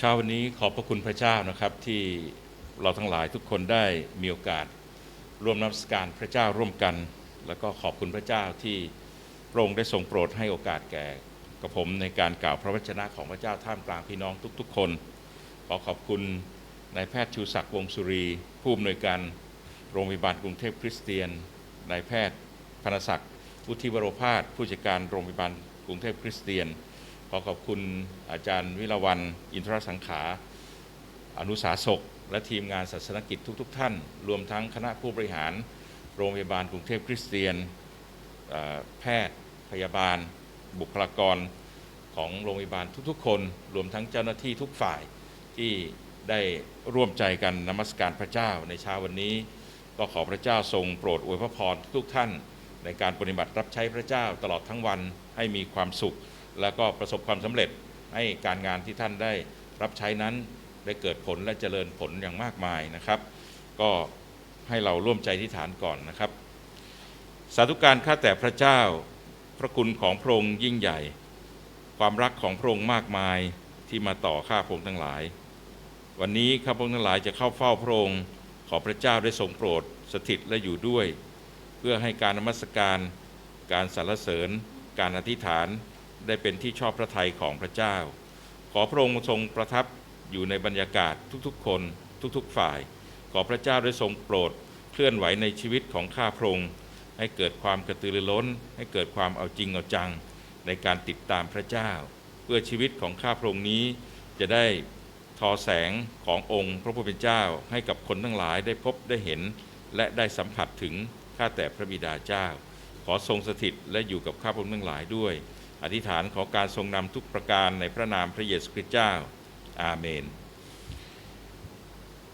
เช้าวันนี้ขอบพระคุณพระเจ้านะครับที่เราทั้งหลายทุกคนได้มีโอกาสร่วมนมัสการพระเจ้าร่วมกัน แล้วก็ขอบคุณพระเจ้าที่พระองค์ได้ทรงโปรดให้โอกาสแก่กับผมในการกล่าวพระวจนะของพระเจ้าท่ามกลางพี่น้องทุก ๆ คนขอขอบคุณนายแพทย์ชูศักดิ์วงสุรี ผู้อำนวยการโรงพยาบาลกรุงเทพคริสเตียนนายแพทย์พนศักดิ์วุฒิวโรพาสผู้จัดการโรงพยาบาลกรุงเทพคริสเตียน ขอขอบคุณอาจารย์วิรวัน อินทรสังขา อนุสาสกและทีมงานศาสนกิจทุกๆท่าน รวมทั้งคณะผู้บริหาร โรงพยาบาลกรุงเทพคริสเตียน แพทย์พยาบาล บุคลากรของโรงพยาบาลทุกๆ คน รวมทั้งเจ้าหน้าที่ทุกฝ่ายที่ได้ร่วมใจกันนมัสการพระเจ้าในเช้าวันนี้ ก็ขอพระเจ้าทรงโปรดอวยพระพรทุกท่าน ในการปฏิบัติรับใช้พระเจ้าตลอดทั้งวันให้มีความสุข แล้วก็ประสบความสำเร็จให้การงานที่ท่านได้รับใช้นั้นได้เกิดผลและเจริญผลอย่างมากมายนะครับ ก็ให้เราร่วมใจที่ฐานก่อนนะครับ สาธุการข้าแต่พระเจ้า พระคุณของพระองค์ยิ่งใหญ่ ความรักของพระองค์มากมายที่มาต่อข้าพระองค์ทั้งหลาย วันนี้ข้าพระองค์ทั้งหลายจะเข้าเฝ้าพระองค์ขอพระเจ้าได้ทรงโปรดสถิตและอยู่ด้วย เพื่อให้การนมัสการ การสรรเสริญ การอธิษฐาน ได้เป็นที่ชอบพระทัยของพระเจ้า ขอพระองค์ทรงประทับอยู่ในบรรยากาศทุกๆ คนทุกๆฝ่าย ขอพระเจ้าได้ทรงโปรดเคลื่อนไหวในชีวิตของข้าพระองค์ให้เกิดความกระตือรือร้น ให้เกิดความเอาจริงเอาจังในการติดตามพระเจ้า เพื่อชีวิตของข้าพระองค์นี้จะได้ทอแสงขององค์พระผู้เป็นเจ้าให้กับคนทั้งหลายได้พบได้เห็น และได้สัมผัสถึงข้าแต่พระบิดาเจ้า ขอทรงสถิตและอยู่กับข้าพระองค์ทั้งหลายด้วย อธิษฐานขอการทรงนำทุกประการในพระนามพระเยซูคริสต์เจ้า อาเมน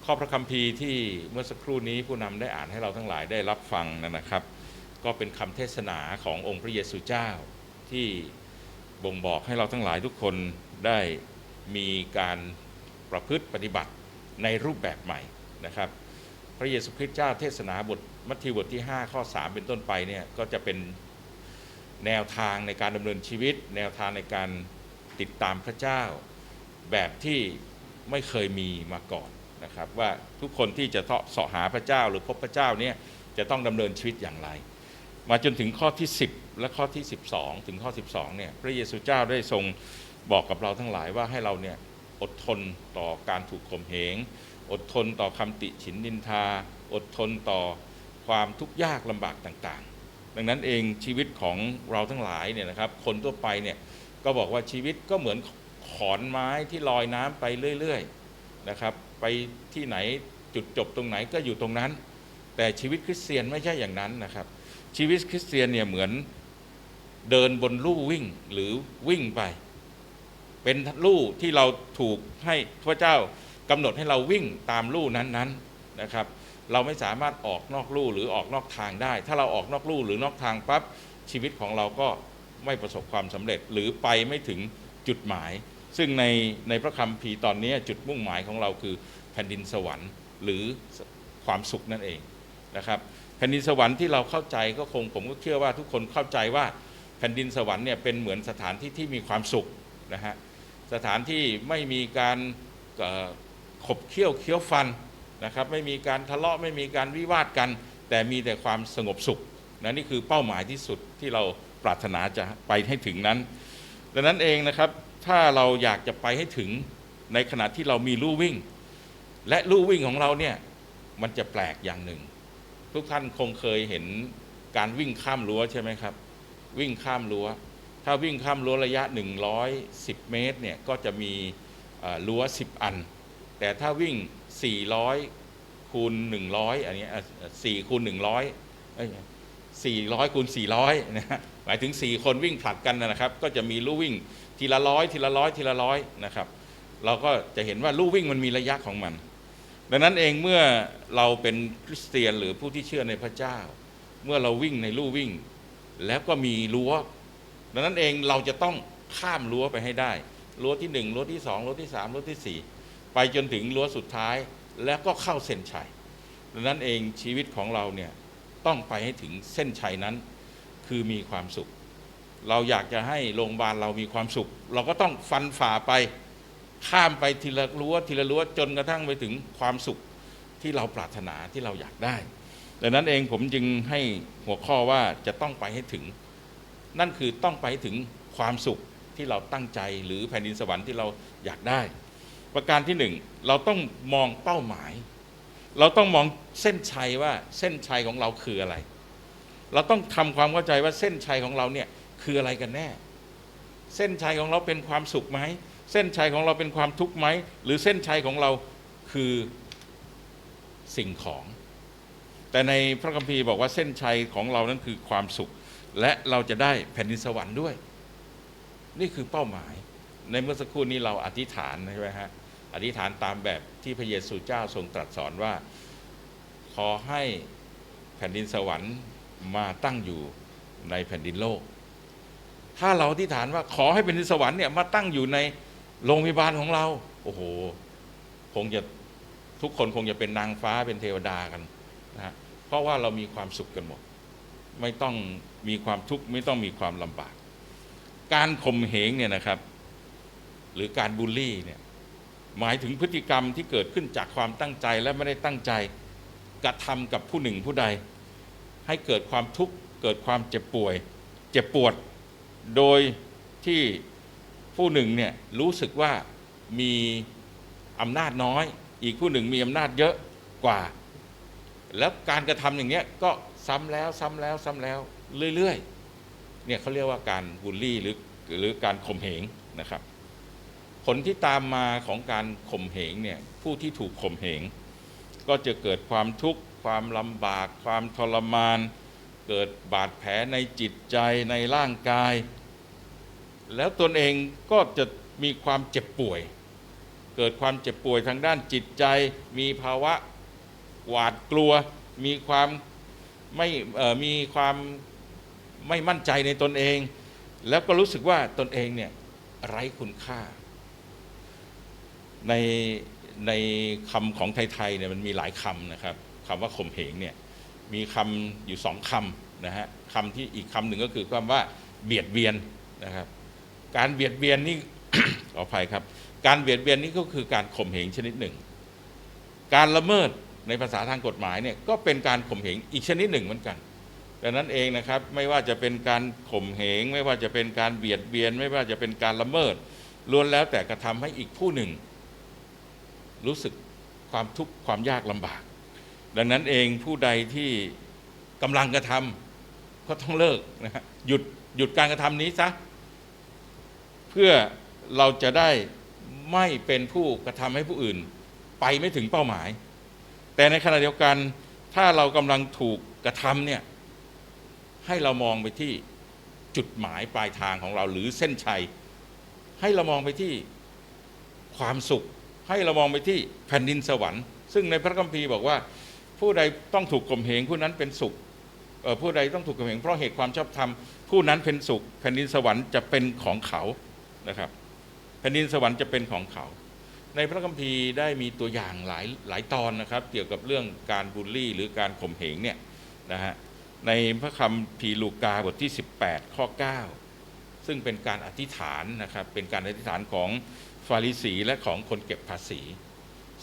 ข้อพระคัมภีร์ที่เมื่อสักครู่นี้ผู้นำได้อ่านให้เราทั้งหลายได้รับฟังนะครับ ก็เป็นคำเทศนาขององค์พระเยซูเจ้า ที่บ่งบอกให้เราทั้งหลายทุกคนได้มีการประพฤติปฏิบัติในรูปแบบใหม่นะครับ พระเยซูคริสต์เจ้าเทศนาบทมัทธิวบทที่ 5 ข้อ 3 เป็นต้นไปเนี่ยก็จะเป็น แนวทางในการดำเนินชีวิต แนวทางในการติดตามพระเจ้า แบบที่ไม่เคยมีมาก่อนนะครับ ว่าทุกคนที่จะเสาะหาพระเจ้าหรือพบพระเจ้าเนี่ยจะต้องดำเนินชีวิตอย่างไร มาจนถึงข้อที่ 10 และข้อที่ 12 ถึงข้อ 12เนี่ยพระเยซูเจ้าได้ทรงบอกกับเราทั้งหลายว่าให้เราเนี่ยอดทนต่อการถูกข่มเหง อดทนต่อคำติฉินนินทา อดทนต่อความทุกข์ยากลำบากต่าง ดังนั้นเองชีวิตของเราทั้งหลายเนี่ยนะครับ คนทั่วไปเนี่ยก็บอกว่าชีวิตก็เหมือนขอนไม้ที่ลอยน้ำไปเรื่อยๆนะครับไปที่ไหนจุดจบตรงไหนก็อยู่ตรงนั้น แต่ชีวิตคริสเตียนไม่ใช่อย่างนั้นนะครับ ชีวิตคริสเตียนเนี่ยเหมือนเดินบนลู่วิ่งหรือวิ่งไป เป็นลู่ที่เราถูกให้พระเจ้ากำหนดให้เราวิ่งตามลู่นั้นๆนะครับ เราไม่สามารถออกนอกลู่หรือออกนอกทางได้ ถ้าเราออกนอกลู่หรือนอกทางปั๊บชีวิตของเราก็ไม่ประสบความสำเร็จหรือไปไม่ถึงจุดหมาย ซึ่งในในพระคัมภีร์ตอนนี้จุดมุ่งหมายของเราคือแผ่นดินสวรรค์ หรือความสุขนั่นเองนะครับแผ่นดินสวรรค์ที่เราเข้าใจก็คงผมก็เชื่อว่าทุกคนเข้าใจว่าแผ่นดินสวรรค์เนี่ยเป็นเหมือนสถานที่ที่มีความสุขนะฮะสถานที่ไม่มีการขบเคี้ยวเคี้ยวฟัน นะครับไม่มีการทะเลาะไม่มีการวิวาทกัน แต่มีแต่ความสงบสุขนะนี่คือเป้าหมายที่สุดที่เราปรารถนาจะไปให้ถึงนั้น ดังนั้นเองนะครับถ้าเราอยากจะไปให้ถึงในขณะที่เรามีลู่วิ่ง และลู่วิ่งของเราเนี่ยมันจะแปลกอย่างหนึ่ง ทุกท่านคงเคยเห็นการวิ่งข้ามรั้วใช่ไหมครับ วิ่งข้ามรั้ว ถ้าวิ่งข้ามรั้วระยะ 110 เมตรเนี่ยก็จะมีเอ่อรั้ว 10 อัน แต่ถ้าวิ่ง 400คูณ100อันนี้4คูณ100เอ้ย400คูณ400นะฮะหมายถึง4คนวิ่งผลัดกันนะครับ ก็จะมีลู่วิ่งทีละร้อยทีละร้อยทีละร้อยนะครับ เราก็จะเห็นว่าลู่วิ่งมันมีระยะของมัน ดังนั้นเองเมื่อเราเป็นคริสเตียนหรือผู้ที่เชื่อในพระเจ้า เมื่อเราวิ่งในลู่วิ่ง แล้วก็มีรั้ว ดังนั้นเองเราจะต้องข้ามรั้วไปให้ได้รั้วที่หนึ่งรั้วที่สองรั้วที่สามรั้วที่สี่ ไปจนถึงรั้วสุดท้ายแล้วก็เข้าเส้นชัยดังนั้นเองชีวิตของเราเนี่ยต้องไปให้ถึงเส้นชัยนั้น คือมีความสุข เราอยากจะให้โรงพยาบาลเรามีความสุข เราก็ต้องฟันฝ่าไปข้ามไปทีละรั้วทีละรั้วจนกระทั่งไปถึงความสุขที่เราปรารถนาที่เราอยากได้ดังนั้นเองผมจึงให้หัวข้อว่าจะต้องไปให้ถึง นั่นคือต้องไปถึงความสุขที่เราตั้งใจหรือแผ่นดินสวรรค์ที่เราอยากได้ ประการที่หนึ่งเราต้องมองเป้าหมาย เราต้องมองเส้นชัยว่าเส้นชัยของเราคืออะไร เราต้องทำความเข้าใจว่าเส้นชัยของเราเนี่ยคืออะไรกันแน่ เส้นชัยของเราเป็นความสุขไหมเส้นชัยของเราเป็นความทุกข์ไหมหรือเส้นชัยของเราคือสิ่งของ แต่ในพระคัมภีร์บอกว่าเส้นชัยของเรานั้นคือความสุข และเราจะได้แผ่นดินสวรรค์ด้วย นี่คือเป้าหมายในเมื่อสักครู่นี้เราอธิษฐานใช่ไหมฮะ อธิษฐานตามแบบที่พระเยซูเจ้าทรงตรัสสอนว่า ขอให้แผ่นดินสวรรค์มาตั้งอยู่ในแผ่นดินโลก ถ้าเราอธิษฐานว่าขอให้แผ่นดินสวรรค์เนี่ยมาตั้งอยู่ในโรงพยาบาลของเรา โอ้โห คงจะทุกคนคงจะเป็นนางฟ้าเป็นเทวดากันนะฮะเพราะว่าเรามีความสุขกันหมด ไม่ต้องมีความทุกข์ไม่ต้องมีความลำบาก การข่มเหงเนี่ยนะครับ หรือการบูลลี่เนี่ย หมายถึงพฤติกรรมที่เกิดขึ้นจากความตั้งใจและไม่ได้ตั้งใจกระทำกับผู้หนึ่งผู้ใด ให้เกิดความทุกข์เกิดความเจ็บป่วย เจ็บปวด โดยที่ผู้หนึ่งเนี่ยรู้สึกว่ามีอำนาจน้อย อีกผู้หนึ่งมีอำนาจเยอะกว่า แล้วการกระทำอย่างเนี้ยก็ซ้ำแล้วซ้ำแล้วซ้ำแล้วเรื่อยๆเนี่ยเขาเรียกว่าการบูลลี่หรือหรือการข่มเหงนะครับ ผลที่ตามมาของการข่มเหงเนี่ยผู้ที่ถูกข่มเหง ก็จะเกิดความทุกข์ความลำบาก ความทรมาน เกิดบาดแผลในจิตใจในร่างกาย แล้วตนเองก็จะมีความเจ็บป่วย เกิดความเจ็บป่วยทางด้านจิตใจ มีภาวะหวาดกลัว มีความไม่มีความไม่มั่นใจในตนเอง แล้วก็รู้สึกว่าตนเองเนี่ยไร้คุณค่า ในในคำของไทยๆเนี่ยมันมีหลายคำนะครับคำว่าข่มเหงเนี่ยมีคำอยู่สองคำนะฮะคำที่อีกคำหนึ่งก็คือคำว่าเบียดเบียนนะครับ การเบียดเบียนนี่ขออภัยครับ การเบียดเบียนนี่ก็คือการข่มเหงชนิดหนึ่ง การละเมิดในภาษาทางกฎหมายเนี่ยก็เป็นการข่มเหงอีกชนิดหนึ่งเหมือนกันดังนั้นเองนะครับไม่ว่าจะเป็นการข่มเหง ไม่ว่าจะเป็นการเบียดเบียน ไม่ว่าจะเป็นการละเมิดล้วนแล้วแต่กระทำให้อีกผู้หนึ่ง รู้สึกความทุกข์ความยากลำบาก ดังนั้นเองผู้ใดที่กำลังกระทำก็ต้องเลิกนะฮะหยุดหยุดการกระทำนี้ซะเพื่อเราจะได้ไม่เป็นผู้กระทำให้ผู้อื่น ไปไม่ถึงเป้าหมาย แต่ในขณะเดียวกันถ้าเรากำลังถูกกระทำเนี่ยให้เรามองไปที่จุดหมายปลายทางของเราหรือเส้นชัย ให้เรามองไปที่ความสุข ให้เรามองไปที่แผ่นดินสวรรค์ ซึ่งในพระคัมภีร์บอกว่า ผู้ใดต้องถูกข่มเหงผู้นั้นเป็นสุขผู้ใดต้องถูกข่มเหงเพราะเหตุความชอบธรรมผู้นั้นเป็นสุข แผ่นดินสวรรค์จะเป็นของเขานะครับ แผ่นดินสวรรค์จะเป็นของเขา ในพระคัมภีร์ได้มีตัวอย่างหลายหลายตอนนะครับ เกี่ยวกับเรื่องการบูลลี่ หรือการข่มเหงเนี่ยนะฮะในพระคัมภีร์ลูกาบทที่ 18 ข้อ 9 ซึ่งเป็นการอธิษฐานนะครับเป็นการอธิษฐานของ ฟาริสีและของคนเก็บภาษี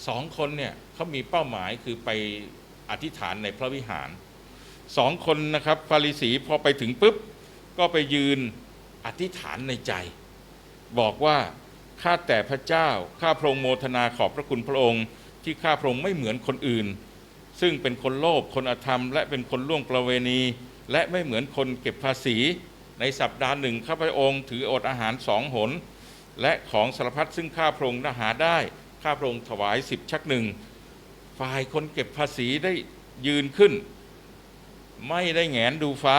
สองคนเนี่ยเขามีเป้าหมายคือไปอธิษฐานในพระวิหารสองคนนะครับฟาริสีพอไปถึงปุ๊บ ก็ไปยืนอธิษฐานในใจ บอกว่าข้าแต่พระเจ้าข้าพระองค์โมทนาขอบพระคุณพระองค์ ที่ข้าพระองค์ไม่เหมือนคนอื่น ซึ่งเป็นคนโลภคนอธรรม และเป็นคนล่วงประเวณี และไม่เหมือนคนเก็บภาษี ในสัปดาห์หนึ่งข้าพระองค์ถืออดอาหารสองหน และของสารพัดซึ่งข้าพระองค์หาได้ข้าพระองค์ถวายสิบชักหนึ่งฝ่ายคนเก็บภาษีได้ยืนขึ้น ไม่ได้แหงนดูฟ้า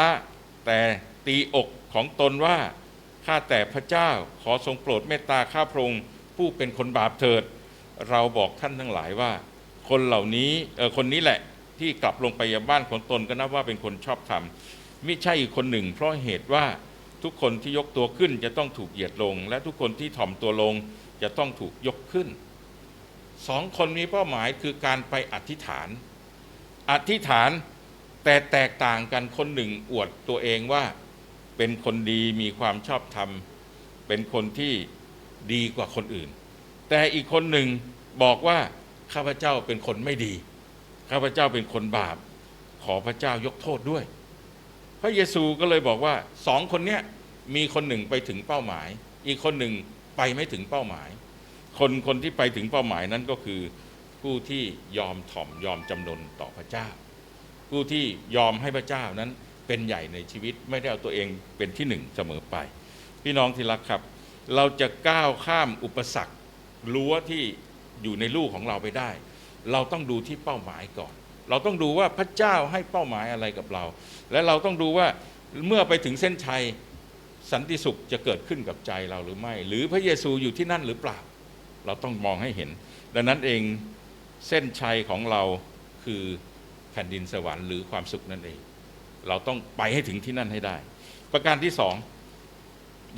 แต่ตีอกของตนว่าข้าแต่พระเจ้าขอทรงโปรดเมตตาข้าพระองค์ผู้เป็นคนบาปเถิด เราบอกท่านทั้งหลายว่า คนเหล่านี้เออคนนี้แหละที่กลับลงไปยังบ้านของตนก็นับว่าเป็นคนชอบธรรมมิใช่อีกคนหนึ่ง เพราะเหตุว่า ทุกคนที่ยกตัวขึ้นจะต้องถูกเหยียดลง และทุกคนที่ถ่อมตัวลงจะต้องถูกยกขึ้นสองคนมีเป้าหมายคือการไปอธิษฐาน อธิษฐานแต่แตกต่างกันคนหนึ่งอวดตัวเองว่าเป็นคนดีมีความชอบธรรม เป็นคนที่ดีกว่าคนอื่น แต่อีกคนหนึ่งบอกว่าข้าพเจ้าเป็นคนไม่ดี ข้าพเจ้าเป็นคนบาป ขอพระเจ้ายกโทษด้วย พระเยซูก็เลยบอกว่าสองคนเนี้ยมีคนหนึ่งไปถึงเป้าหมาย อีกคนหนึ่งไปไม่ถึงเป้าหมาย คนคนที่ไปถึงเป้าหมายนั้นก็คือผู้ที่ยอมถ่อมยอมจำนนต่อพระเจ้า ผู้ที่ยอมให้พระเจ้านั้นเป็นใหญ่ในชีวิตไม่ได้เอาตัวเองเป็นที่หนึ่งเสมอไป พี่น้องที่รักครับ เราจะก้าวข้ามอุปสรรครั้วที่อยู่ในลูกของเราไปได้ เราต้องดูที่เป้าหมายก่อน เราต้องดูว่าพระเจ้าให้เป้าหมายอะไรกับเรา และเราต้องดูว่าเมื่อไปถึงเส้นชัยสันติสุขจะเกิดขึ้นกับใจเราหรือไม่ หรือพระเยซูอยู่ที่นั่นหรือเปล่า เราต้องมองให้เห็น ดังนั้นเองเส้นชัยของเราคือแผ่นดินสวรรค์หรือความสุขนั่นเอง เราต้องไปให้ถึงที่นั่นให้ได้ ประการที่สอง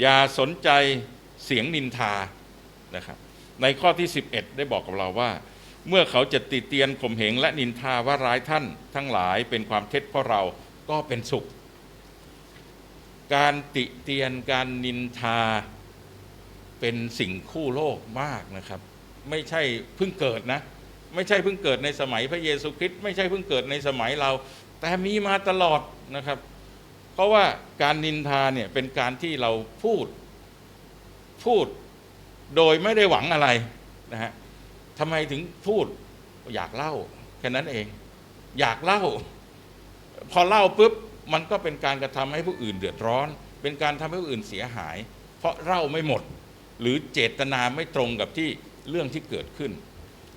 อย่าสนใจเสียงนินทานะครับในข้อที่ 11 ได้บอกกับเราว่า เมื่อเขาจะติเตียนข่มเหงและนินทาว่าร้ายท่านทั้งหลายเป็นความเท็จเพราะเราก็เป็นสุข การติเตียนการนินทาเป็นสิ่งคู่โลกมากนะครับ ไม่ใช่เพิ่งเกิดนะ ไม่ใช่เพิ่งเกิดในสมัยพระเยซูคริสต์ไม่ใช่เพิ่งเกิดในสมัยเรา แต่มีมาตลอดนะครับ เพราะว่าการนินทาเนี่ยเป็นการที่เราพูดพูดโดยไม่ได้หวังอะไรนะฮะ ทำไมถึงพูดอยากเล่าแค่นั้นเอง อยากเล่า พอเล่าปุ๊บมันก็เป็นการกระทำให้ผู้อื่นเดือดร้อน เป็นการทำให้ผู้อื่นเสียหาย เพราะเล่าไม่หมด หรือเจตนาไม่ตรงกับที่เรื่องที่เกิดขึ้น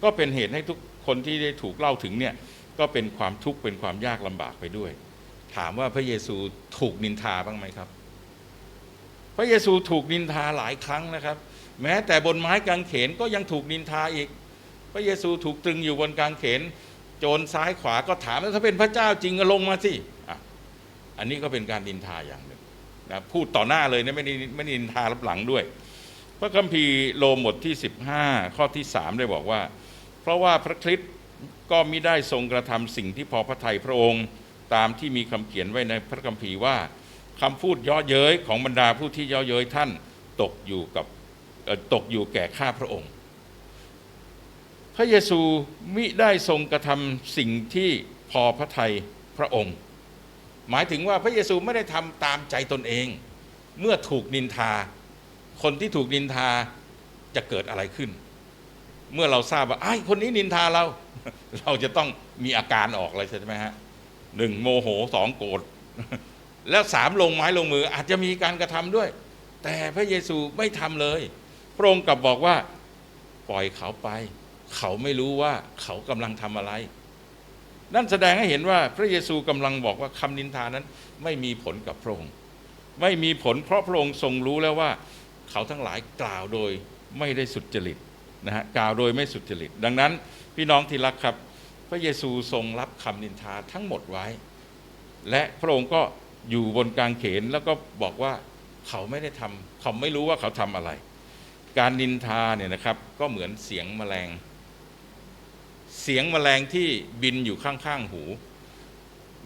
ก็เป็นเหตุให้ทุกคนที่ได้ถูกเล่าถึงเนี่ยก็เป็นความทุกข์เป็นความยากลำบากไปด้วย ถามว่าพระเยซูถูกนินทาบ้างไหมครับ พระเยซูถูกนินทาหลายครั้งนะครับ แม้แต่บนไม้กางเขนก็ยังถูกนินทาอีก ระเยซูถูกตรึงอยู่บนกางเขน โจรซ้ายขวาก็ถามว่าถ้าเป็นพระเจ้าจริงก็ลงมาสิอันนี้ก็เป็นการนินทาอย่างหนึ่งนะพูดต่อหน้าเลยนะไม่ได้ไม่ได้นินทารับหลังด้วย พระคัมภีร์โลมบทที่ 15 ข้อที่ 3 ได้บอกว่า เพราะว่าพระคริสต์ก็มิได้ทรงกระทำสิ่งที่พอพระทัยพระองค์ตามที่มีคำเขียนไว้ในพระคัมภีร์ว่าคำพูดย่อเย้ยของบรรดาผู้ที่ย่อเย้ยท่านตกอยู่กับตกอยู่แก่ข้าพระองค์ พระเยซูมิได้ทรงกระทำสิ่งที่พอพระทัยพระองค์ หมายถึงว่าพระเยซูไม่ได้ทำตามใจตนเอง เมื่อถูกนินทา คนที่ถูกนินทาจะเกิดอะไรขึ้น เมื่อเราทราบว่าไอ้คนนี้นินทาเรา เราจะต้องมีอาการออกอะไรใช่ไหมฮะหนึ่งโมโหสองโกรธแล้วสามลงไม้ลงมืออาจจะมีการกระทำด้วย แต่พระเยซูไม่ทำเลย พระองค์กลับบอกว่าปล่อยเขาไป เขาไม่รู้ว่าเขากำลังทำอะไร นั่นแสดงให้เห็นว่าพระเยซูกำลังบอกว่าคำนินทานั้นไม่มีผลกับพระองค์ ไม่มีผลเพราะพระองค์ทรงรู้แล้วว่า เขาทั้งหลายกล่าวโดยไม่ได้สุจริตนะฮะกล่าวโดยไม่สุจริต ดังนั้นพี่น้องที่รักครับ พระเยซูทรงรับคำนินทาทั้งหมดไว้ และพระองค์ก็อยู่บนกางเขนแล้วก็บอกว่าเขาไม่ได้ทำเขาไม่รู้ว่าเขาทำอะไร การนินทาเนี่ยนะครับก็เหมือนเสียงแมลง เสียงแมลงที่บินอยู่ข้างๆหู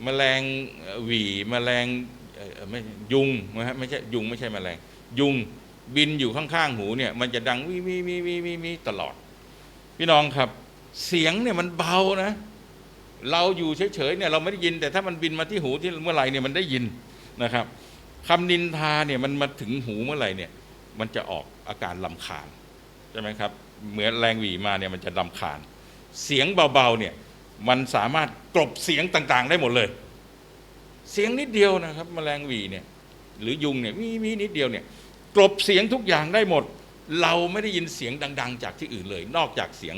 แมลงหวีแมลงไม่ยุงนะฮะไม่ใช่ยุงไม่ใช่แมลง ยุงบินอยู่ข้างๆหูเนี่ย มันจะดังวิวิวิวิวิวิตลอด พี่น้องครับ เสียงเนี่ยมันเบานะ เราอยู่เฉยๆเนี่ยเราไม่ได้ยิน แต่ถ้ามันบินมาที่หูที่เมื่อไหร่เนี่ยมันได้ยินนะครับคำนินทาเนี่ยมันมาถึงหูเมื่อไหร่เนี่ยมันจะออกอาการลำคาญใช่ไหมครับเหมือนแรงหวีมาเนี่ยมันจะลำคาญ เสียงเบาๆเนี่ยมันสามารถกลบเสียงต่างๆ ได้หมดเลย เสียงนิดเดียวนะครับแมลงวีเนี่ยหรือยุงเนี่ยมีมีนิดเดียวเนี่ยกลบเสียงทุกอย่างได้หมด เราไม่ได้ยินเสียงดัง ๆ จากที่อื่นเลย นอกจากเสียง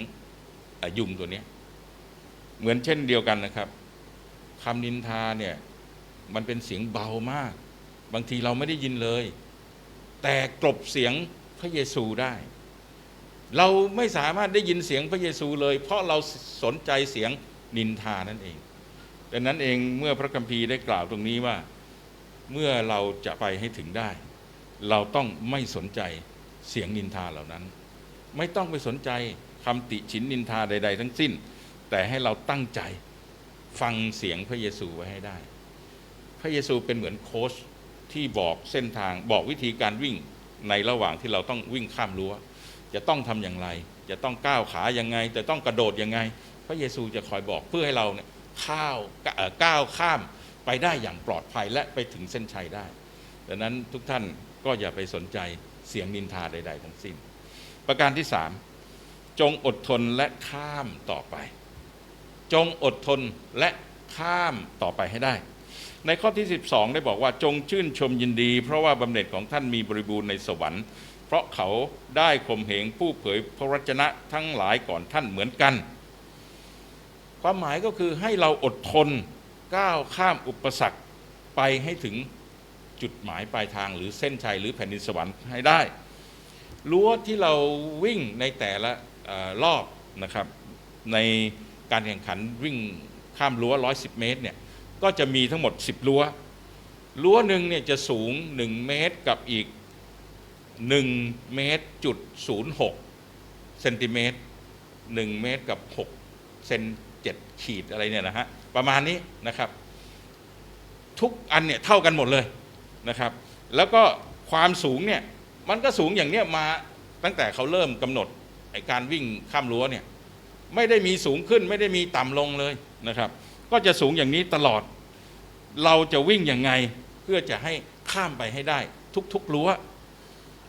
ยุงตัวนี้ เหมือนเช่นเดียวกันนะครับคำนินทาเนี่ยมันเป็นเสียงเบามาก บางทีเราไม่ได้ยินเลย แต่กลบเสียงพระเยซูได้ เราไม่สามารถได้ยินเสียงพระเยซูเลย เพราะเราสนใจเสียงนินทานั่นเองดังนั้นเองเมื่อพระคัมภีร์ได้กล่าวตรงนี้ว่าเมื่อเราจะไปให้ถึงได้ เราต้องไม่สนใจเสียงนินทาเหล่านั้น ไม่ต้องไปสนใจคำติฉินนินทาใด ๆ ทั้งสิ้น แต่ให้เราตั้งใจฟังเสียงพระเยซูไว้ให้ได้ พระเยซูเป็นเหมือนโค้ชที่บอกเส้นทางบอกวิธีการวิ่งในระหว่างที่เราต้องวิ่งข้ามรั้ว จะต้องทำอย่างไร จะต้องก้าวขายังไง จะต้องกระโดดยังไง พระเยซูจะคอยบอกเพื่อให้เราเนี่ยข้าวก้าวข้ามไปได้อย่างปลอดภัยและไปถึงเส้นชัยได้ดังนั้นทุกท่านก็อย่าไปสนใจเสียงนินทาใด ๆ ทั้งสิ้น ประการที่สามจงอดทนและข้ามต่อไป จงอดทนและข้ามต่อไปให้ได้ ในข้อที่ 12 ได้บอกว่าจงชื่นชมยินดี เพราะว่าบำเหน็จของท่านมีบริบูรณ์ในสวรรค์ เพราะเขาได้ข่มเหงผู้เผยพระวจนะทั้งหลายก่อนท่านเหมือนกัน ความหมายก็คือให้เราอดทนก้าวข้ามอุปสรรคไปให้ถึงจุดหมายปลายทางหรือเส้นชัยหรือแผ่นดินสวรรค์ให้ได้รั้วที่เราวิ่งในแต่ละอรอบนะครับ ในการแข่งขันวิ่งข้ามรั้ว 110 เมตรเนี่ยก็จะมีทั้งหมด 10 รั้วรั้วหนึ่งเนี่ยจะสูง 1 เมตรกับอีก 1เมตรจุด06เซนติเมตร1เมตรกับ6เซน7ขีดอะไรเนี่ยนะฮะประมาณนี้นะครับ ทุกอันเนี่ยเท่ากันหมดเลยนะครับ แล้วก็ความสูงเนี่ยมันก็สูงอย่างเนี้ยมาตั้งแต่เขาเริ่มกำหนดไอการวิ่งข้ามรั้วเนี่ยไม่ได้มีสูงขึ้นไม่ได้มีต่ำลงเลยนะครับ ก็จะสูงอย่างนี้ตลอด เราจะวิ่งยังไงเพื่อจะให้ข้ามไปให้ได้ทุกๆรั้ว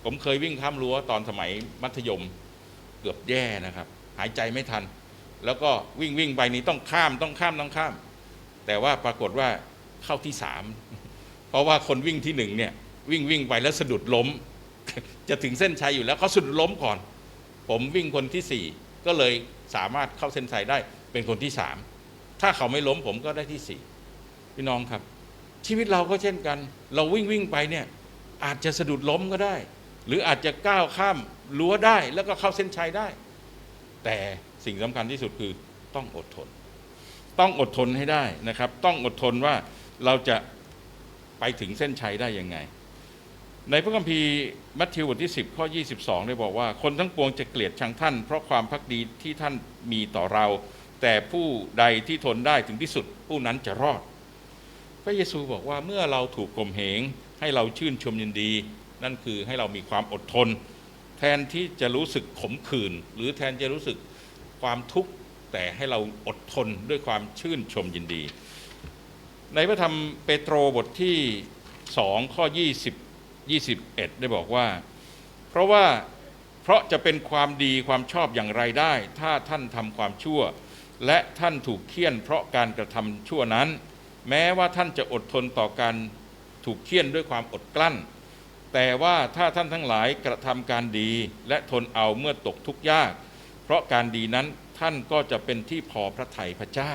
ผมเคยวิ่งข้ามรั้วตอนสมัยมัธยมเกือบแย่นะครับ หายใจไม่ทัน แล้วก็วิ่งวิ่งไปนี้ต้องข้ามต้องข้ามต้องข้าม แต่ว่าปรากฏว่าเข้าที่สามเพราะว่าคนวิ่งที่หนึ่งเนี่ยวิ่งวิ่งไปแล้วสะดุดล้ม จะถึงเส้นชัยอยู่แล้วเขาสะดุดล้มก่อน ผมวิ่งคนที่สี่ก็เลยสามารถเข้าเส้นชัยได้เป็นคนที่สามถ้าเขาไม่ล้มผมก็ได้ที่สี่พี่น้องครับ ชีวิตเราก็เช่นกัน เราวิ่งวิ่งไปเนี่ยอาจจะสะดุดล้มก็ได้ หรืออาจจะก้าวข้ามรั้วได้แล้วก็เข้าเส้นชัยได้ แต่สิ่งสำคัญที่สุดคือต้องอดทน ต้องอดทนให้ได้นะครับ ต้องอดทนว่าเราจะไปถึงเส้นชัยได้ยังไง ในพระคัมภีร์มัทธิวบทที่ 10 ข้อ 22 ได้บอกว่า คนทั้งปวงจะเกลียดชังท่าน เพราะความพักดีที่ท่านมีต่อเรา แต่ผู้ใดที่ทนได้ถึงที่สุด ผู้นั้นจะรอด พระเยซูบอกว่าเมื่อเราถูกข่มเหงให้เราชื่นชมยินดี นั่นคือให้เรามีความอดทน แทนที่จะรู้สึกขมขื่นหรือแทนจะรู้สึกความทุกข์แต่ให้เราอดทนด้วยความชื่นชมยินดี ในพระธรรมเปโตรบทที่ 2 ข้อ 20 21 ได้บอกว่า เพราะว่าเพราะจะเป็นความดีความชอบอย่างไรได้ ถ้าท่านทำความชั่ว และท่านถูกเคี่ยนเพราะการกระทำชั่วนั้น แม้ว่าท่านจะอดทนต่อการถูกเคี่ยนด้วยความอดกลั้น แต่ว่าถ้าท่านทั้งหลายกระทำการดีและทนเอาเมื่อตกทุกข์ยาก เพราะการดีนั้นท่านก็จะเป็นที่พอพระทัยพระเจ้า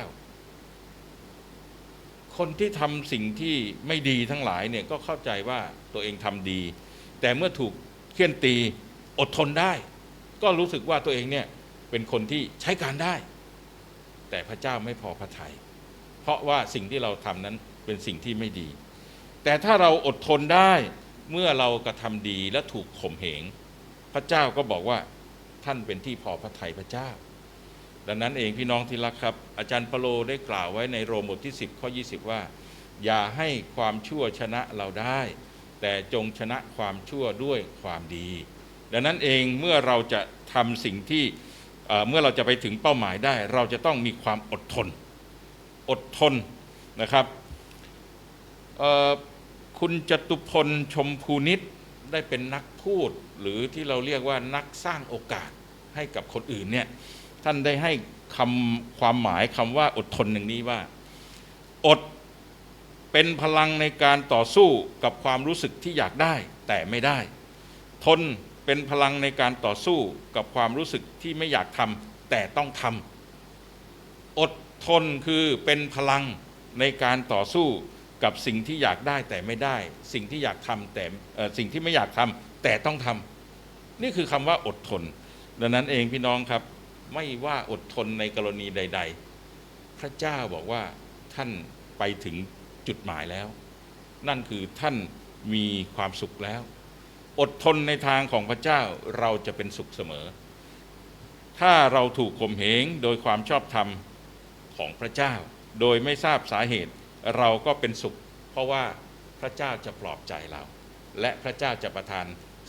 คนที่ทำสิ่งที่ไม่ดีทั้งหลายเนี่ยก็เข้าใจว่าตัวเองทำดี แต่เมื่อถูกเคี่ยนตีอดทนได้ ก็รู้สึกว่าตัวเองเนี่ยเป็นคนที่ใช้การได้ แต่พระเจ้าไม่พอพระทยัยเพราะว่าสิ่งที่เราทำนั้นเป็นสิ่งที่ไม่ดี แต่ถ้าเราอดทนได้ เมื่อเรากระทำดีและถูกข่มเหง พระเจ้าก็บอกว่าท่านเป็นที่พอพระทัยพระเจ้า ดังนั้นเองพี่น้องที่รักครับ อาจารย์เปโลได้กล่าวไว้ในโรมบทที่ 10 ข้อ 20 ว่า อย่าให้ความชั่วชนะเราได้ แต่จงชนะความชั่วด้วยความดี ดังนั้นเองเมื่อเราจะทำสิ่งที่เอ่อเมื่อเราจะไปถึงเป้าหมายได้ เราจะต้องมีความอดทน อดทนนะครับเอ่อ คุณจตุพลชมพูนิตได้เป็นนักพูด หรือที่เราเรียกว่านักสร้างโอกาสให้กับคนอื่นเนี่ยท่านได้ให้คำความหมายคำว่าอดทนอย่างนี้ว่า อดเป็นพลังในการต่อสู้กับความรู้สึกที่อยากได้ แต่ไม่ได้ ทนเป็นพลังในการต่อสู้กับความรู้สึกที่ไม่อยากทำแต่ต้องทำอดทนคือเป็นพลังในการต่อสู้ กับสิ่งที่อยากได้แต่ไม่ได้ สิ่งที่อยากทำแต่สิ่งที่ไม่อยากทำแต่ต้องทำนี่คือคำว่าอดทน ดังนั้นเองพี่น้องครับ ไม่ว่าอดทนในกรณีใด ๆ พระเจ้าบอกว่าท่านไปถึงจุดหมายแล้ว นั่นคือท่านมีความสุขแล้ว อดทนในทางของพระเจ้าเราจะเป็นสุขเสมอ ถ้าเราถูกข่มเหงโดยความชอบธรรมของพระเจ้า โดยไม่ทราบสาเหตุ เราก็เป็นสุข เพราะว่าพระเจ้าจะปลอบใจเรา และพระเจ้าจะประทาน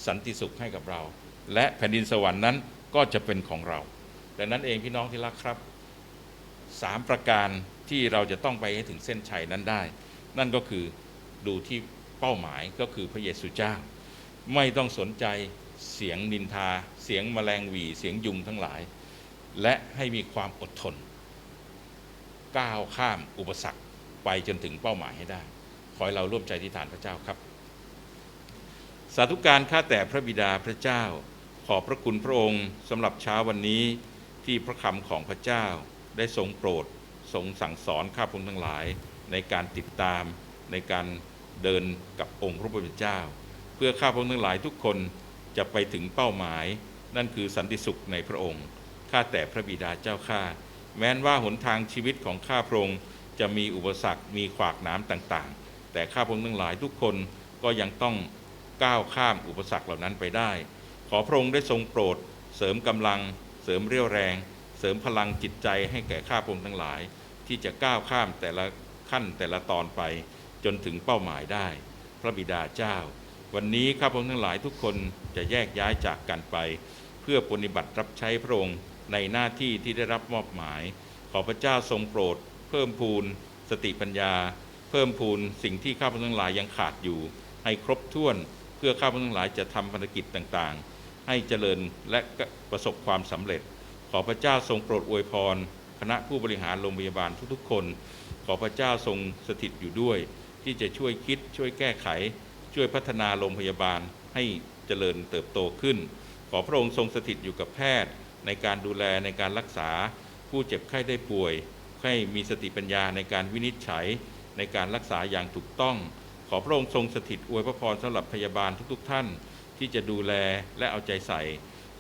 สันติสุขให้กับเรา และแผ่นดินสวรรค์นั้นก็จะเป็นของเราดังนั้นเองพี่น้องที่รักครับสามประการที่เราจะต้องไปให้ถึงเส้นชัยนั้นได้ นั่นก็คือดูที่เป้าหมายก็คือพระเยซูเจ้า ไม่ต้องสนใจเสียงนินทา เสียงแมลงหวี เสียงยุงทั้งหลาย และให้มีความอดทน ก้าวข้ามอุปสรรค ไปจนถึงเป้าหมายให้ได้ ขอให้เราร่วมใจที่ฐานพระเจ้าครับ สาธุการข้าแต่พระบิดาพระเจ้า ขอบพระคุณพระองค์สำหรับเช้าวันนี้ที่พระคำของพระเจ้าได้ทรงโปรดทรงสั่งสอนข้าพงทั้งหลาย ในการติดตามในการเดินกับองค์พระผู้เป็นเจ้า เพื่อข้าพงทั้งหลายทุกคนจะไปถึงเป้าหมาย นั่นคือสันติสุขในพระองค์ข้าแต่พระบิดาเจ้าข้าแม้นว่าหนทางชีวิตของข้าพระองค์ จะมีอุปสรรคมีขวากน้ำต่างๆ แต่ข้าพงค์ทั้งหลายทุกคนก็ยังต้องก้าวข้ามอุปสรรคเหล่านั้นไปได้ ขอพระองค์ได้ทรงโปรด เสริมกำลัง เสริมเรี่ยวแรง เสริมพลังจิตใจให้แก่ข้าพงค์ทั้งหลาย ที่จะก้าวข้ามแต่ละขั้นแต่ละตอนไปจนถึงเป้าหมายได้ พระบิดาเจ้า วันนี้ข้าพงค์ทั้งหลายทุกคนจะแยกย้ายจากกันไป เพื่อปฏิบัติรับใช้พระองค์ในหน้าที่ที่ได้รับมอบหมาย ขอพระเจ้าทรงโปรด เพิ่มพูนสติปัญญา เพิ่มพูนสิ่งที่ข้าพเจ้าทั้งหลายยังขาดอยู่ ให้ครบถ้วนเพื่อข้าพเจ้าทั้งหลายจะทำภารกิจต่างๆ ให้เจริญและประสบความสำเร็จ ขอพระเจ้าทรงโปรดอวยพร คณะผู้บริหารโรงพยาบาลทุกๆ คน ขอพระเจ้าทรงสถิตอยู่ด้วย ที่จะช่วยคิดช่วยแก้ไข ช่วยพัฒนาโรงพยาบาลให้เจริญเติบโตขึ้น ขอพระองค์ทรงสถิตอยู่กับแพทย์ ในการดูแลในการรักษา ผู้เจ็บไข้ได้ป่วย ให้มีสติปัญญาในการวินิจฉัยในการรักษาอย่างถูกต้อง ขอพระองค์ทรงสถิตอวยพระพรสำหรับพยาบาลทุกๆ ท่าน ที่จะดูแลและเอาใจใส่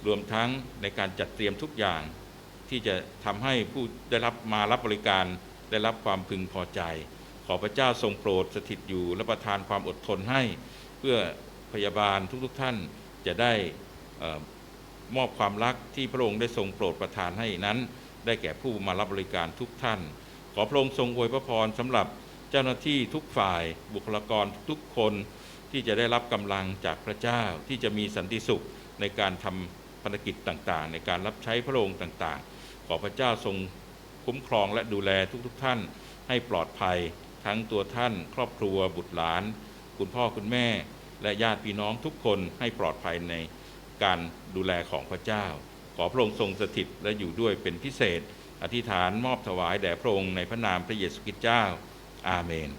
รวมทั้งในการจัดเตรียมทุกอย่าง ที่จะทำให้ผู้ได้รับมารับบริการได้รับความพึงพอใจ ขอพระเจ้าทรงโปรดสถิตอยู่และประทานความอดทนให้ เพื่อพยาบาลทุกๆท่านจะได้มอบความรักที่พระองค์ได้ทรงโปรดประทานให้นั้น ได้แก่ผู้มารับบริการทุกท่าน ขอพระองค์ทรงอวยพระพรสำหรับเจ้าหน้าที่ทุกฝ่ายบุคลากรทุกคนที่จะได้รับกำลังจากพระเจ้าที่จะมีสันติสุขในการทำภารกิจต่างๆ ในการรับใช้พระองค์ต่างๆ ขอพระเจ้าทรงคุ้มครองและดูแลทุกๆท่าน ให้ปลอดภัย ทั้งตัวท่าน ครอบครัวบุตรหลาน คุณพ่อคุณแม่ และญาติพี่น้องทุกคนให้ปลอดภัยในการดูแลของพระเจ้า ขอพระองค์ทรงสถิตและอยู่ด้วยเป็นพิเศษ อธิษฐานมอบถวายแด่พระองค์ในพระนามพระเยซูคริสต์เจ้า อาเมน